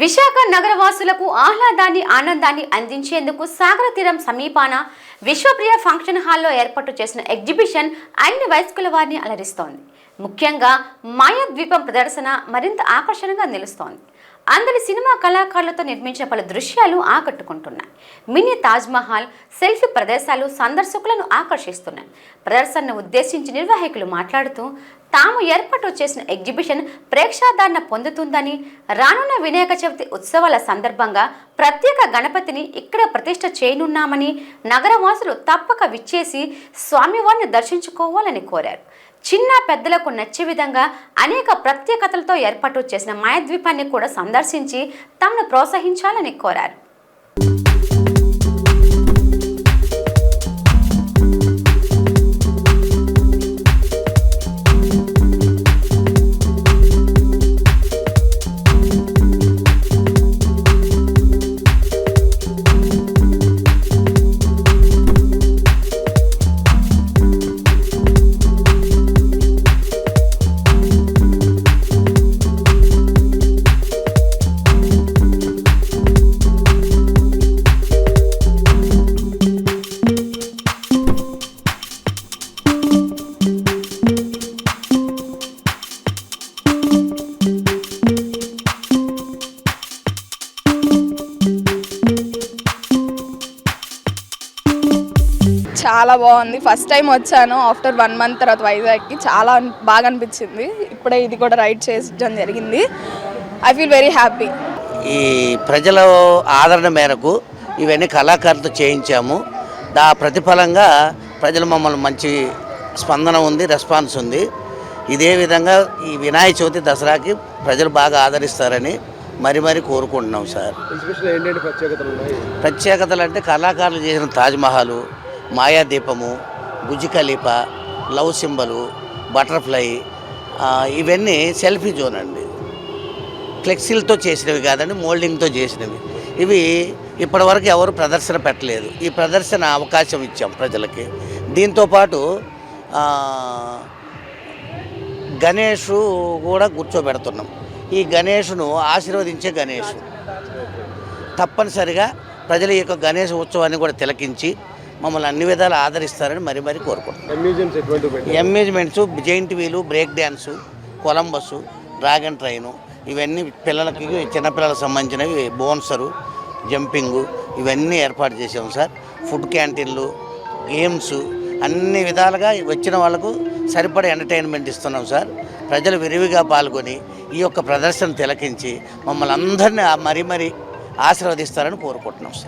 విశాఖ నగరవాసులకు ఆహ్లాదాన్ని ఆనందాన్ని అందించేందుకు సాగర తీరం సమీపాన విశ్వప్రియ ఫంక్షన్ హాల్లో ఏర్పాటు చేసిన ఎగ్జిబిషన్ అన్ని వయస్కుల వారిని అలరిస్తోంది. ముఖ్యంగా మాయా ద్వీపం ప్రదర్శన మరింత ఆకర్షణగా నిలుస్తోంది. అందరి సినిమా కళాకారులతో నిర్మించిన పలు దృశ్యాలు ఆకట్టుకుంటున్నాయి. మినీ తాజ్మహల్ సెల్ఫీ ప్రదేశాలు సందర్శకులను ఆకర్షిస్తున్నాయి. ప్రదర్శనను ఉద్దేశించి నిర్వాహకులు మాట్లాడుతూ తాము ఏర్పాటు చేసిన ఎగ్జిబిషన్ ప్రేక్షాదరణ పొందుతుందని రానున్న వినాయక చవితి ఉత్సవాల సందర్భంగా ప్రత్యేక గణపతిని ఇక్కడ ప్రతిష్ట చేయనున్నామని నగరవాసులు తప్పక విచ్చేసి స్వామివారిని దర్శించుకోవాలని కోరారు. చిన్న పెద్దలకు నచ్చే విధంగా అనేక ప్రత్యేకతలతో ఏర్పాటు చేసిన మాయద్వీపాన్ని కూడా సందర్శించి తమను ప్రోత్సహించాలని కోరారు. చాలా బాగుంది. ఫస్ట్ టైం వచ్చాను. ఆఫ్టర్ వన్ మంత్ తర్వాత వైజాగ్కి చాలా బాగా అనిపించింది. ఇప్పుడే ఇది కూడా రైడ్ చేసడం జరిగింది. ఐ ఫీల్ వెరీ హ్యాపీ ఈ ప్రజల ఆదరణ మేరకు ఇవన్నీ కళాకారులతో చేయించాము. దా ప్రతిఫలంగా ప్రజలు మమ్మల్ని మంచి స్పందన ఉంది రెస్పాన్స్ ఉంది. ఇదే విధంగా ఈ వినాయక చవితి దసరాకి ప్రజలు బాగా ఆదరిస్తారని మరి మరి కోరుకుంటున్నాం సార్. ప్రత్యేకతలు అంటే కళాకారులు చేసిన Taj Mahal మాయాదీపము Burj Khalifa love symbol butterfly ఇవన్నీ సెల్ఫీ జోన్ అండి. ఫ్లెక్సీలతో చేసినవి కాదండి మోల్డింగ్తో చేసినవి. ఇవి ఇప్పటివరకు ఎవరు ప్రదర్శన పెట్టలేదు. ఈ ప్రదర్శన అవకాశం ఇచ్చాం ప్రజలకి. దీంతోపాటు ఆ, గణేష్ కూడా కూర్చోబెడుతున్నాం. ఈ గణేష్ను ఆశీర్వదించే గణేష్. తప్పనిసరిగా ప్రజల యొక్క గణేష్ ఉత్సవాన్ని కూడా తిలకించి మమ్మల్ని అన్ని విధాలు ఆదరిస్తారని మరి మరి కోరుకుంటున్నాం. Engagements giant wheel break dance Columbus dragon train ఇవన్నీ పిల్లలకి చిన్నపిల్లలకు సంబంధించినవి బోన్సరు జంపింగు ఇవన్నీ ఏర్పాటు చేసాం సార్. ఫుడ్ క్యాంటీన్లు గేమ్స్ అన్ని విధాలుగా వచ్చిన వాళ్ళకు సరిపడే ఎంటర్టైన్మెంట్ ఇస్తున్నాం సార్. ప్రజలు విరివిగా పాల్గొని ఈ యొక్క ప్రదర్శన తిలకించి మమ్మల్ని అందరినీ మరీ మరీ ఆశీర్వదిస్తారని కోరుకుంటున్నాం సార్.